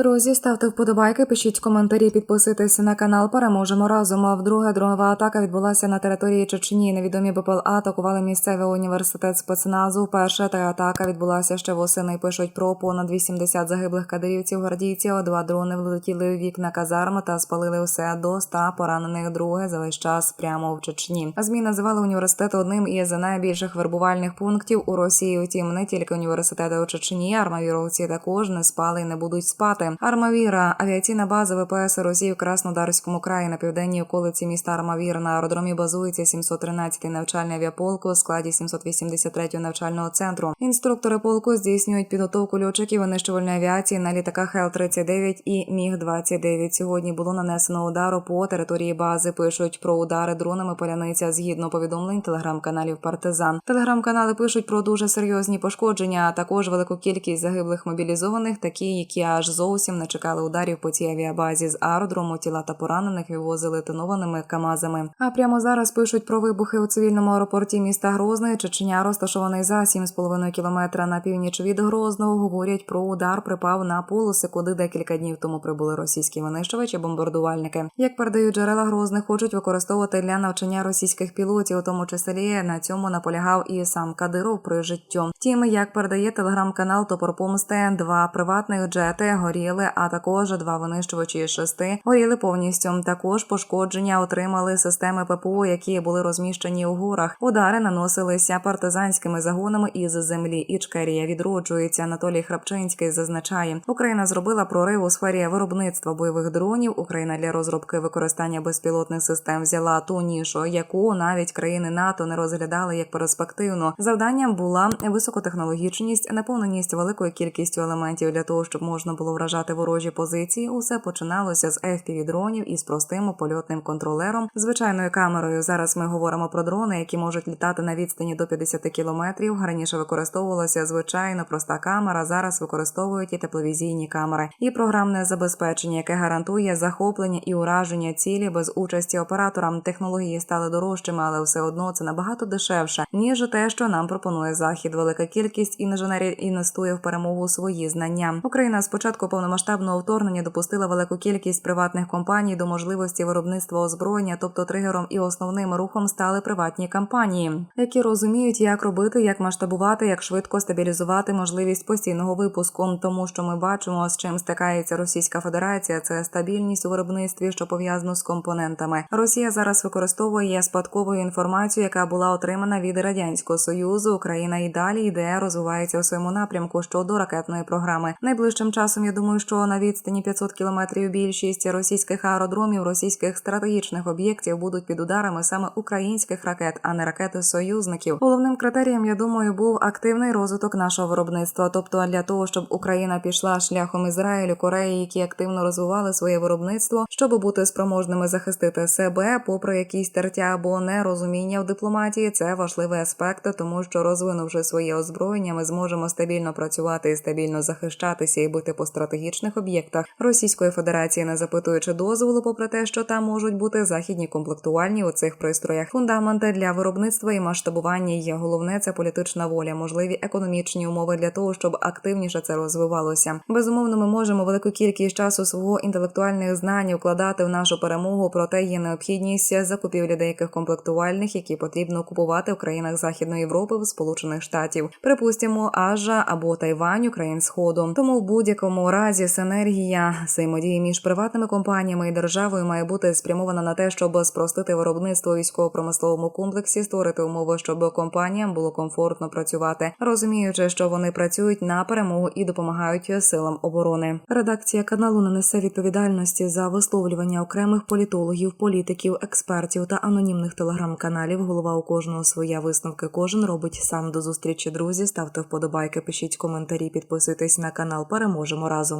Друзі, ставте вподобайки, пишіть коментарі, підписуйтесь на канал. Переможемо разом. А вдруге дронова атака відбулася на території Чечні. Невідомі БПЛА атакували місцевий університет спецназу. Перша та атака відбулася ще восени. Пишуть про понад 80 загиблих кадирівців, гвардійців. Два дрони влетіли у вікна казарм та спалили все до 100 поранених. Друге за весь час прямо в Чечні. ЗМІ називали університет одним із найбільших вербувальних пунктів у Росії. Втім, не тільки університети у Чечні, армавіровці також не спали і не будуть спати. Армавіра авіаційна база ВПС Росії в Краснодарському краї на південній околиці міста Армавір на аеродромі базується 713-й навчальний авіаполк у складі 783-го навчального центру. Інструктори полку здійснюють підготовку льотчиків винищувальної авіації на літаках Л-39 і Міг-29. Сьогодні було нанесено удару по території бази. Пишуть про удари дронами поляниця згідно повідомлень телеграм-каналів Партизан. Телеграм-канали пишуть про дуже серйозні пошкодження, а також велику кількість загиблих мобілізованих, такі, які аж зовсім не чекали ударів по цій авіабазі з аеродрому. Тіла та поранених вивозили тонованими камазами. А прямо зараз пишуть про вибухи у цивільному аеропорті міста Грозний. Чечня розташований за 7,5 кілометра на північ від Грозного. Говорять про удар припав на полоси, куди декілька днів тому прибули російські винищувачі, бомбардувальники. Як передають джерела Грозних, хочуть використовувати для навчання російських пілотів, у тому числі на цьому наполягав і сам Кадиров при життю. Втім, як передає телеграм-канал Топор Помсти, два приватних джети горіли, а також два винищувачі шести горіли повністю. Також пошкодження отримали системи ППО, які були розміщені у горах. Удари наносилися партизанськими загонами із землі. Ічкерія відроджується. Анатолій Храпчинський зазначає, Україна зробила прорив у сфері виробництва бойових дронів. Україна для розробки використання безпілотних систем взяла ту нішу, яку навіть країни НАТО не розглядали як перспективну. Завданням була високотехнологічність, наповненість великою кількістю елементів для того, щоб можна було вражати ворожі позиції. Усе починалося з fpv дронів із простим польотним контролером, звичайною камерою. Зараз ми говоримо про дрони, які можуть літати на відстані до 50 кілометрів. Раніше використовувалася звичайно проста камера. Зараз використовують і тепловізійні камери, і програмне забезпечення, яке гарантує захоплення і ураження цілі без участі оператора. Технології стали дорожчими, але все одно це набагато дешевше ніж те, що нам пропонує захід. Велика кількість інженерів інвестує в перемогу свої знання. Україна спочатку повномасштабного вторгнення допустила велику кількість приватних компаній до можливості виробництва озброєння, тобто тригером і основним рухом стали приватні компанії, які розуміють, як робити, як масштабувати, як швидко стабілізувати можливість постійного випуску. Тому що ми бачимо, з чим стикається Російська Федерація, це стабільність у виробництві, що пов'язано з компонентами. Росія зараз використовує спадкову інформацію, яка була отримана від радянського союзу. Україна і далі йде, розвивається у своєму напрямку щодо ракетної програми. Найближчим часом я думаю, що на відстані 500 кілометрів більшість російських аеродромів, російських стратегічних об'єктів будуть під ударами саме українських ракет, а не ракети союзників. Головним критерієм, я думаю, був активний розвиток нашого виробництва. Тобто для того, щоб Україна пішла шляхом Ізраїлю, Кореї, які активно розвивали своє виробництво, щоб бути спроможними захистити себе, попри якісь тертя або нерозуміння в дипломатії, це важливий аспект, тому що розвинувши своє озброєння, ми зможемо стабільно працювати і стабільно захищатися і бути по стратегічних об'єктах Російської Федерації, не запитуючи дозволу, попри те, що там можуть бути західні комплектувальні у цих пристроях. Фундаменти для виробництва і масштабування є головне це політична воля, можливі економічні умови для того, щоб активніше це розвивалося. Безумовно, ми можемо велику кількість часу свого інтелектуальних знань вкладати в нашу перемогу, проте є необхідність закупівлі деяких комплектувальних, які потрібно купувати в країнах Західної Європи в Сполучених Штатів, припустимо, Ажа або Тайвань, Україн Сходу. Тому в будь-якому разі синергія взаємодії між приватними компаніями і державою має бути спрямована на те, щоб спростити виробництво військово-промисловому комплексі, створити умови, щоб компаніям було комфортно працювати, розуміючи, що вони працюють на перемогу і допомагають силам оборони. Редакція каналу не несе відповідальності за висловлювання окремих політологів, політиків, експертів та анонімних телеграм-каналів. Голова у кожного своя висновки. Кожен робить сам до зустрічі. Друзі, ставте вподобайки, пишіть коментарі, підписуйтесь на канал. Переможемо разом.